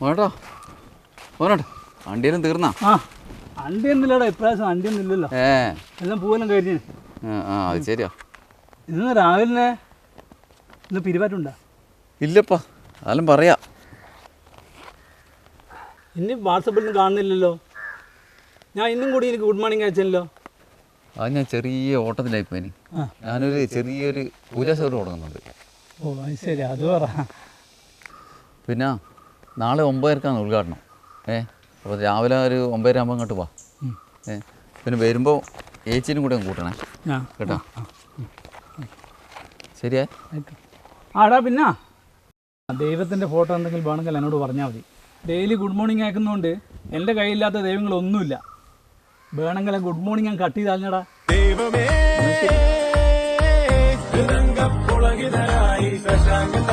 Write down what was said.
മോനോട്ടോ മോനോട്ടോ വണ്ടിയെല്ലാം തീർന്നാ? ആ അണ്ടി ഒന്നുമില്ലടാ. ഇപ്രാവശ്യം അണ്ടി ഒന്നും ഇല്ലല്ലോ. ഏ. എല്ലാം പൂവെല്ലാം കഴിഞ്ഞു. ആ, അത് ശരിയാ. ഇന്ന് രാവിലെ ഇന്ന് പിരിവാറ്റുണ്ടോ ഇല്ലപ്പാ. അതെല്ലാം പറയാ. ഇനി വാട്സപ്പിൽ കാണുന്നില്ലല്ലോ. ഞാൻ ഇന്നും കൂടി എനിക്ക് ഗുഡ് മോർണിംഗ് അയച്ചല്ലോ. അത് ഞാൻ ചെറിയ ഓട്ടത്തിലായി പോയി. ഞാനൊരു ചെറിയൊരു സ്റ്റോർ തുടങ്ങുന്നുണ്ട്. ഓ അത് ശരി അത് പറ. പിന്നെ? നാളെ ഒമ്പതരക്കാണ് ഉദ്ഘാടനം. ഏ അപ്പോൾ രാവിലെ ഒരു ഒമ്പതര ആകുമ്പോൾ അങ്ങോട്ട് വാ. ഉം. ഏ പിന്നെ വരുമ്പോൾ ഏച്ചിനും കൂടെ ഒന്ന് കൂട്ടണേ. ആ. കേട്ടോ? ശരിയാ? ആടാ പിന്നെ. ദൈവത്തിന്റെ ഫോട്ടോ എന്തെങ്കിലും വേണമെങ്കിൽ എന്നോട് പറഞ്ഞാൽ മതി. ഡെയിലി ഗുഡ് മോർണിംഗ് അയക്കുന്നതുകൊണ്ട് എന്റെ കയ്യില്ലാത്ത ദൈവങ്ങളൊന്നുമില്ല. വേണമെങ്കിൽ ഗുഡ് മോർണിംഗ് ഞാൻ കട്ട് ചെയ്താലടാ ദൈവമേ ശശാങ്ക